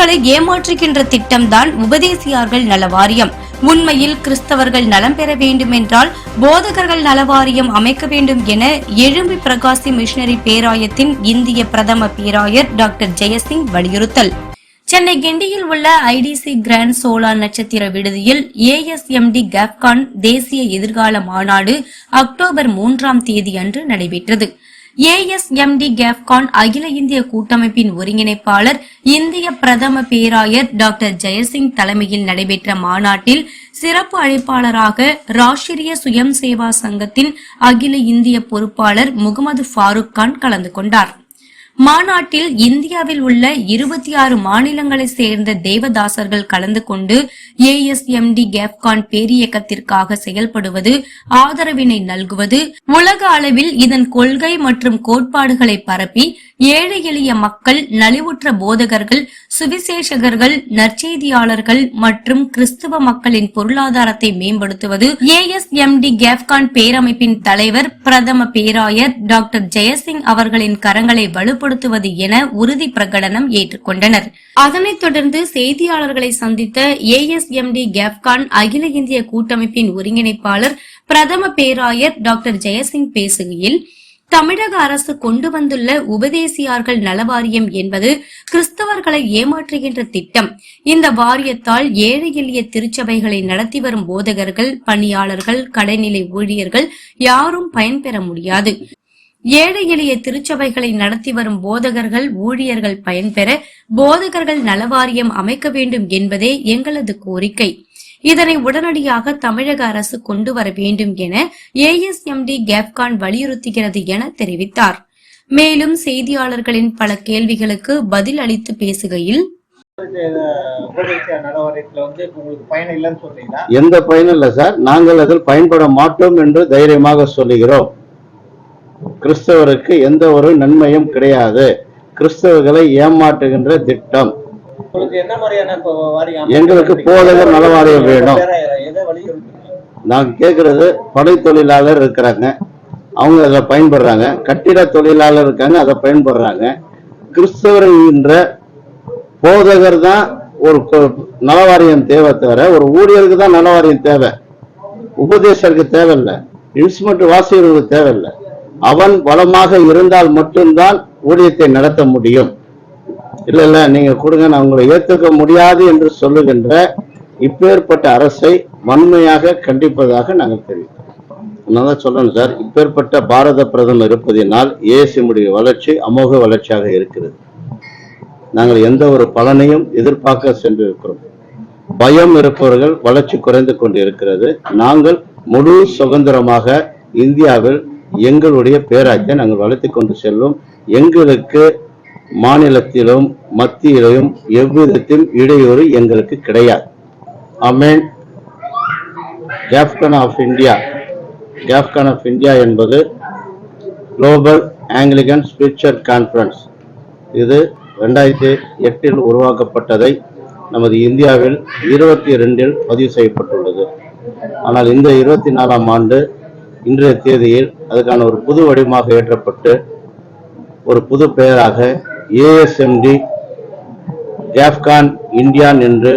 மக்களை ஏமாற்றுகின்ற திட்டம்தான் உபதேசியார்கள் நலவாரியம். உண்மையில் கிறிஸ்தவர்கள் நலம் பெற வேண்டும் என்றால் போதகர்கள் நலவாரியம் அமைக்க வேண்டும் என எழும்பி பிரகாசி மிஷனரி பேராயத்தின் இந்திய பிரதம பேராயர் டாக்டர் ஜெயசிங் வலியுறுத்தல். சென்னை கிண்டியில் உள்ள ஐடிசி கிராண்ட் சோலார் நட்சத்திர விடுதியில் ஏஎஸ்எம்டி கேப்கான் தேசிய எதிர்கால மாநாடு அக்டோபர் மூன்றாம் தேதி அன்று நடைபெற்றது. ஏஎஸ்எம்டி கேப்கான் அகில இந்திய கூட்டமைப்பின் ஒருங்கிணைப்பாளர் இந்திய பிரதம பேராயர் டாக்டர் ஜெயசிங் தலைமையில் நடைபெற்ற மாநாட்டில் சிறப்பு அழைப்பாளராக ராஷ்டிரிய சுயம் சேவா சங்கத்தின் அகில இந்திய பொறுப்பாளர் முகமது ஃபாரூக் கான் கலந்து கொண்டார். மாநாட்டில் இந்தியாவில் உள்ள இருபத்தி ஆறு மாநிலங்களைச் சேர்ந்த தேவதாசர்கள் கலந்து கொண்டு ஏஎஸ்எம்டி கேப்கான் பேரியக்கத்திற்காக செயல்படுவது ஆதரவினை நல்குவது உலக அளவில் இதன் கொள்கை மற்றும் கோட்பாடுகளை பரப்பி ஏழை எளிய மக்கள் நலிவுற்ற போதகர்கள் சுவிசேஷகர்கள் நற்செய்தியாளர்கள் மற்றும் கிறிஸ்துவ மக்களின் பொருளாதாரத்தை மேம்படுத்துவது ஏஎஸ்எம்டி கேப்கான் பேரமைப்பின் தலைவர் பிரதம பேராயர் டாக்டர் ஜெயசிங் அவர்களின் கரங்களை வலுப்படுத்துவது என உறுதி பிரகடனம் ஏற்றுக்கொண்டனர். அதனைத் தொடர்ந்து செய்தியாளர்களை சந்தித்த ஏஎஸ்எம்டி கேப்கான் அகில இந்திய கூட்டமைப்பின் ஒருங்கிணைப்பாளர் பிரதம பேராயர் டாக்டர் ஜெயசிங் பேசுகையில் தமிழக அரசு கொண்டு வந்துள்ள உபதேசியார்கள் நலவாரியம் என்பது கிறிஸ்தவர்களை ஏமாற்றுகின்ற திட்டம். இந்த வாரியத்தால் ஏழை எளிய திருச்சபைகளை நடத்தி வரும் போதகர்கள் பணியாளர்கள் கடைநிலை ஊழியர்கள் யாரும் பயன்பெற முடியாது. ஏழை எளிய திருச்சபைகளை நடத்தி வரும் போதகர்கள் ஊழியர்கள் பயன்பெற போதகர்கள் நலவாரியம் அமைக்க வேண்டும் என்பதே எங்களது கோரிக்கை. இதனை உடனடியாக தமிழக அரசு கொண்டு வர வேண்டும் என ஏஎஸ்எம்டி கேப்கான் வலியுறுத்துகிறது என தெரிவித்தார். மேலும் செய்தியாளர்களின் பல கேள்விகளுக்கு பதில் அளித்து பேசுகையில் எந்த பயனும் இல்லை சார். நாங்கள் அதில் பயன்பட மாட்டோம் என்று தைரியமாக சொல்லுகிறோம். கிறிஸ்தவருக்கு எந்த ஒரு நன்மையும் கிடையாது. கிறிஸ்தவர்களை ஏமாற்றுகின்ற திட்டம். எங்களுக்கு போதகர் நலவாரியம் வேணும். நாங்கள் கேட்கறது படை தொழிலாளர் இருக்கிறாங்க. அவங்க அதில் பயன்படுறாங்க. கட்டிட தொழிலாளர் இருக்காங்க அதை பயன்படுறாங்க. கிறிஸ்தவர் என்ற போதகர் தான் ஒரு நலவாரியம் தேவை தவிர ஒரு ஊழியருக்கு தான் நலவாரியம் தேவை. உபதேசருக்கு தேவையில்லை. இன்ஸ்ட்ருமெண்ட் வாசிகர்களுக்கு தேவையில்லை. அவன் பலமாக இருந்தால் மட்டும்தான் ஊழியத்தை நடத்த முடியும். இல்ல இல்ல நீங்க கொடுங்க நான் உங்களை ஏற்றுக்க முடியாது என்று சொல்லுகின்ற இப்பேற்பட்ட அரசை வன்மையாக கண்டிப்பதாக நாங்கள் தெரிவித்தோம் நான் சொல்லணும் சார். இப்பேற்பட்ட பாரத பிரதமர் இருப்பதினால் ஏசிமுடைய வளர்ச்சி அமோக வளர்ச்சியாக இருக்கிறது. நாங்கள் எந்த ஒரு பலனையும் எதிர்பார்க்க சென்றிருக்கிறோம். பயம் இருப்பவர்கள் வளர்ச்சி குறைந்து கொண்டு இருக்கிறது நாங்கள் முழு சுதந்திரமாக இந்தியாவில் எங்களுடைய பேராட்சியை நாங்கள் வளர்த்து கொண்டு செல்லும் எங்களுக்கு மாநிலத்திலும் மத்தியிலும் எவ்விதத்தில் இடையூறு எங்களுக்கு கிடையாது. அமேன் captain of India captain of India என்பது குளோபல் ஆங்கிலிகன் ஸ்பிரிச்சுவல் கான்ஃபரன்ஸ் இது ரெண்டாயிரத்தி எட்டில் உருவாக்கப்பட்டதை நமது இந்தியாவில் இருபத்தி ரெண்டில் பதிவு செய்யப்பட்டுள்ளது. ஆனால் இந்த இருபத்தி நாலாம் ஆண்டு இன்றைய தேதியில் அதுக்கான ஒரு புது வடிவமாக ஏற்றப்பட்டு ஒரு புது பெயராக ஏஎஸ்எம்டி கேப்கான் இந்தியான் என்று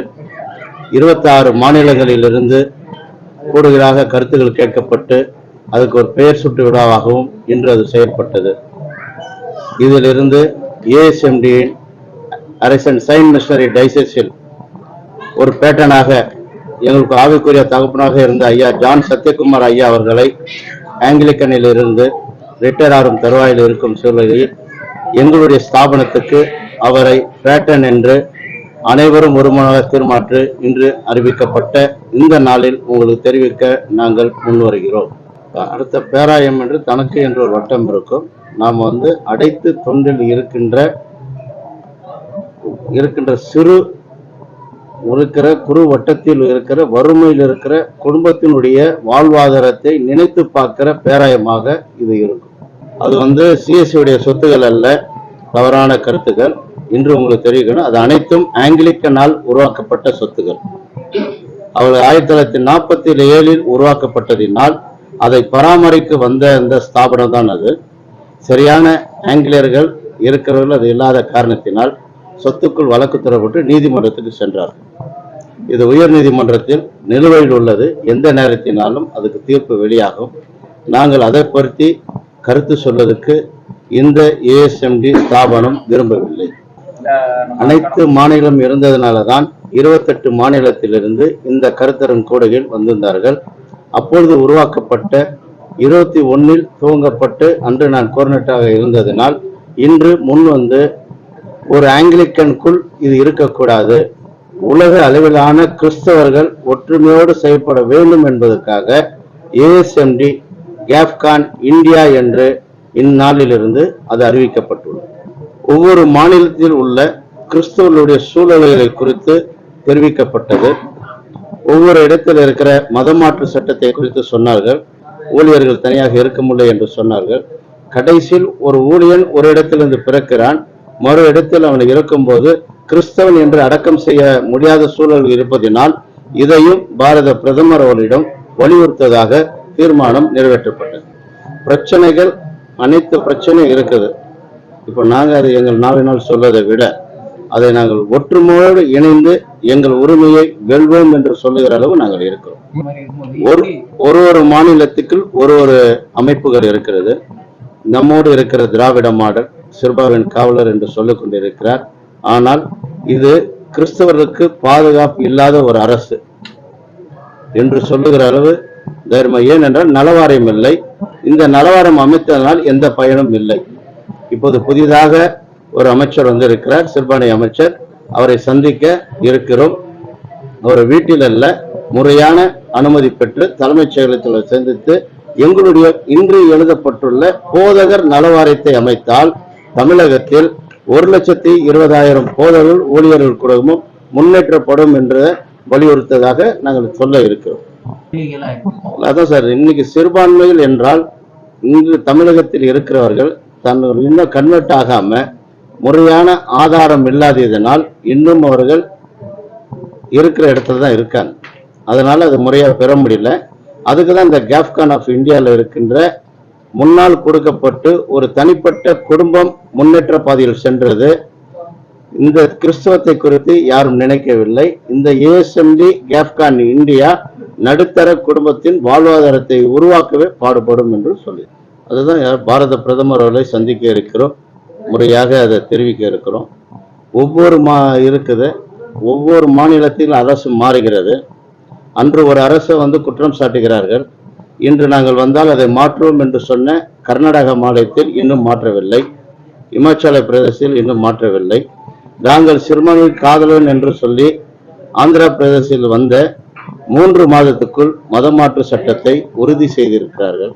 இருபத்தாறு மாநிலங்களிலிருந்து கூடுதலாக கருத்துக்கள் கேட்கப்பட்டு அதுக்கு ஒரு பெயர் சுட்டு விழாவாகவும் இன்று அது செயல்பட்டது இதிலிருந்து ஏஎஸ்எம்டி அரசன் சைன் மிஷனரி டைசஸில் ஒரு பேட்டனாக எங்களுக்கு ஆவிக்குரிய தகப்பனாக இருந்த ஐயா ஜான் சத்யகுமார் ஐயா அவர்களை ஆங்கிலிக்கனில் இருந்து ரிட்டையர் ஆகும் தருவாயில் இருக்கும் சூழலில் எங்களுடைய ஸ்தாபனத்துக்கு அவரை பேட்டன் என்று அனைவரும் ஒருமனாக தீர்மாற்று இன்று அறிவிக்கப்பட்ட இந்த நாளில் உங்களுக்கு தெரிவிக்க நாங்கள் முன்வருகிறோம். அடுத்த பேராயம் என்று தனக்கு என்று ஒரு வட்டம் இருக்கும். நாம் வந்து அடைத்து தொண்டில் இருக்கின்ற இருக்கின்ற சிறு இருக்கிற குறு வட்டத்தில் இருக்கிற வறுமையில் இருக்கிற குடும்பத்தினுடைய வாழ்வாதாரத்தை நினைத்து பார்க்கிற பேராயமாக இது இருக்கும். அது வந்து சிஎஸ்சியுடைய சொத்துக்கள் சொத்துகள் அல்ல தவறான கருத்துக்கள். இன்று உங்களுக்கு தெரிவிக்கணும் அது அனைத்தும் ஆங்கிலிக்கனால் உருவாக்கப்பட்ட சொத்துகள் அவர் ஆயிரத்தி தொள்ளாயிரத்தி நாற்பத்தி ஏழில் உருவாக்கப்பட்டதினால் அதை பராமரிக்க வந்த இந்த ஸ்தாபனம் தான் அது. சரியான ஆங்கிலேயர்கள் இருக்கிறவர்கள் அது இல்லாத காரணத்தினால் சொத்துக்குள் வழக்கு தரப்பட்டு நீதிமன்றத்துக்கு சென்றார்கள். இது உயர் நீதிமன்றத்தில் நிலுவையில் உள்ளது. எந்த நேரத்தினாலும் அதுக்கு தீர்ப்பு வெளியாகும். நாங்கள் அதை பற்றி கருத்து சொல்வதற்கு இந்த ஏஎஸ்எம்டி ஸ்தாபனம் விரும்பவில்லை. அனைத்து மாநிலம் இருந்ததுனால தான் இருபத்தெட்டு மாநிலத்திலிருந்து இந்த கருத்தரும் கூடைகள் வந்திருந்தார்கள். அப்பொழுது உருவாக்கப்பட்ட இருபத்தி ஒன்னில் துவங்கப்பட்டு அன்று நான் கோர்னட்டாக இருந்ததினால் இன்று முன் வந்து ஒரு ஆங்கிலிக்கனுக்குள் இது இருக்கக்கூடாது. உலக அளவிலான கிறிஸ்தவர்கள் ஒற்றுமையோடு செயல்பட வேண்டும் என்பதற்காக ஏஎஸ்எம்டி கேப்கான் இந்தியா என்று இந்நாளிலிருந்து அது அறிவிக்கப்பட்டுள்ளது. ஒவ்வொரு மாநிலத்தில் உள்ள கிறிஸ்தவர்களுடைய சூழல்களை குறித்து தெரிவிக்கப்பட்டது. ஒவ்வொரு இடத்தில் இருக்கிற மதமாற்று சட்டத்தை குறித்து சொன்னார்கள். ஊழியர்கள் தனியாக இருக்க முடியல என்று சொன்னார்கள். கடைசியில் ஒரு ஊழியன் ஒரு இடத்திலிருந்து பிறக்கிறான். மறு இடத்தில் அவன் இருக்கும்போது கிறிஸ்தவன் என்று அடக்கம் செய்ய முடியாத சூழல் இருப்பதினால் இதையும் பாரத பிரதமர் அவரிடம் வலியுறுத்ததாக தீர்மானம் நிறைவேற்றப்பட்டது. பிரச்சனைகள் அனைத்து பிரச்சனையும் இருக்குது. இப்போ நாங்கள் அதை எங்கள் நாவினால் சொல்வதை விட அதை நாங்கள் ஒற்றுமையோடு இணைந்து எங்கள் உரிமையை வெல்வோம் என்று சொல்லுகிற அளவு நாங்கள் இருக்கிறோம். ஒரு ஒரு ஒரு மாநிலத்துக்குள் ஒரு ஒரு அமைப்புகள் இருக்கிறது. நம்மோடு இருக்கிற திராவிட மாடல் சிறுபாவின் காவலர் என்று சொல்லிக் கொண்டிருக்கிறார். ஆனால் இது கிறிஸ்தவர்களுக்கு பாதுகாப்பு இல்லாத ஒரு அரசு என்று சொல்லுகிற அளவு தைரியம் ஏனென்றால் நலவாரியம் இல்லை. இந்த நலவாரம் அமைத்ததனால் எந்த பயனும் இல்லை. இப்போது புதிதாக ஒரு அமைச்சர் வந்திருக்கிறார் சிறுபான்மை அமைச்சர். அவரை சந்திக்க இருக்கிறோம். ஒரு வீட்டில் அல்ல முறையான அனுமதி பெற்று தலைமைச் செயலகத்தில் சந்தித்து எங்களுடைய இன்று எழுதப்பட்டுள்ள போதகர் நலவாரியத்தை அமைத்தால் தமிழகத்தில் ஒரு லட்சத்தி இருபதாயிரம் போதகர்கள் ஊழியர்கள் குடும்பமும் முன்னேற்றப்படும் என்று வலியுறுத்ததாக நாங்கள் சொல்ல இருக்கிறோம். அதான் சார் இன்னைக்கு சிறுபான்மையில் என்றால் இங்கு தமிழகத்தில் இருக்கிறவர்கள் தன் இன்னும் கன்வெர்ட் ஆகாம முறையான ஆதாரம் இல்லாததனால் இன்னும் அவர்கள் இருக்கிற இடத்துல தான் இருக்காங்க. அதனால அது முறையாக பெற முடியல. அதுக்கு தான் இந்த கேப்கான் ஆஃப் இந்தியாவில் இருக்கின்ற முன்னால் கொடுக்கப்பட்டு ஒரு தனிப்பட்ட குடும்பம் முன்னேற்ற பாதையில் சென்றது. இந்த கிறிஸ்தவத்தை குறித்து யாரும் நினைக்கவில்லை. இந்த ஏஎஸ்எம்டி கேப்கான் இந்தியா நடுத்தர குடும்பத்தின் வாழ்வாதாரத்தை உருவாக்கவே பாடுபடும் என்று சொல்லி. அதுதான் யார் பாரத பிரதமர் அவர்களை சந்திக்க இருக்கிறோம். முறையாக அதை தெரிவிக்க இருக்கிறோம். ஒவ்வொரு மா இருக்குது. ஒவ்வொரு மாநிலத்திலும் அரசு மாறுகிறது. அன்று ஒரு அரசை வந்து குற்றம் சாட்டுகிறார்கள். இன்று நாங்கள் வந்தால் அதை மாற்றுவோம் என்று சொன்ன கர்நாடக மாநிலத்தில் இன்னும் மாற்றவில்லை. இமாச்சல பிரதேசத்தில் இன்னும் மாற்றவில்லை. நாங்கள் சிறுமணி காதலன் என்று சொல்லி ஆந்திர பிரதேசத்தில் வந்த மூன்று மாதத்துக்குள் மதமாற்று சட்டத்தை உறுதி செய்திருக்கிறார்கள்.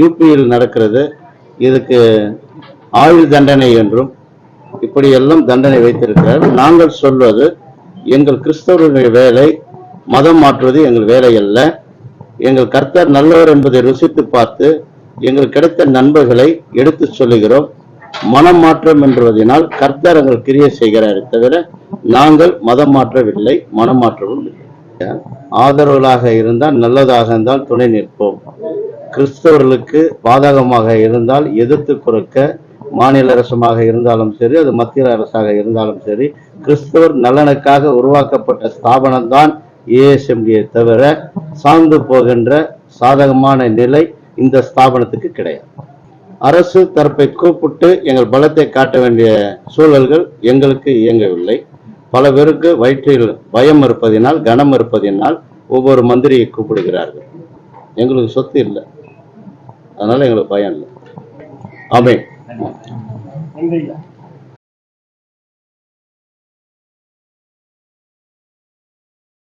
யூபியில் நடக்கிறது. இதுக்கு ஆயுள் தண்டனை என்றும் இப்படியெல்லாம் தண்டனை வைத்திருக்கிறார் நாங்கள் சொல்வது எங்கள் கிறிஸ்தவர்களுடைய வேலை மதம் மாற்றுவது எங்கள் வேலை அல்ல. எங்கள் கர்த்தர் நல்லவர் என்பதை ருசித்து பார்த்து எங்கள் கிடைத்த நண்பர்களை எடுத்துச் சொல்லுகிறோம். மனம் மாற்றம் என்பதினால் கர்த்தர் எங்கள் கிரியை செய்கிறாரே தவிர நாங்கள் மதம் மாற்றவில்லை மனம் மாற்றவும் இல்லை. ஆதரவுகளாக இருந்தால் நல்லதாக இருந்தால் துணை நிற்போம். கிறிஸ்தவர்களுக்கு பாதகமாக இருந்தால் எதிர்த்து கொடுக்க மாநில அரசுமாக இருந்தாலும் சரி அது மத்திய அரசாக இருந்தாலும் சரி கிறிஸ்தவர் நலனுக்காக உருவாக்கப்பட்ட ஸ்தாபனம் தான் ஏஎஸ்எம்டியை தவிர சார்ந்து போகின்ற சாதகமான நிலை இந்த ஸ்தாபனத்துக்கு கிடையாது. அரசு தரப்பை கூப்பிட்டு எங்கள் பலத்தை காட்ட வேண்டிய சூழல்கள் எங்களுக்கு இயங்கவில்லை. பல பேருக்கு வயிற்றில் பயம் இருப்பதினால் கனம் இருப்பதினால் ஒவ்வொரு மந்திரியை கூப்பிடுகிறார்கள். எங்களுக்கு சொத்து இல்லை. அதனால எங்களுக்கு பயம் இல்லை. ஆமென். நன்றி.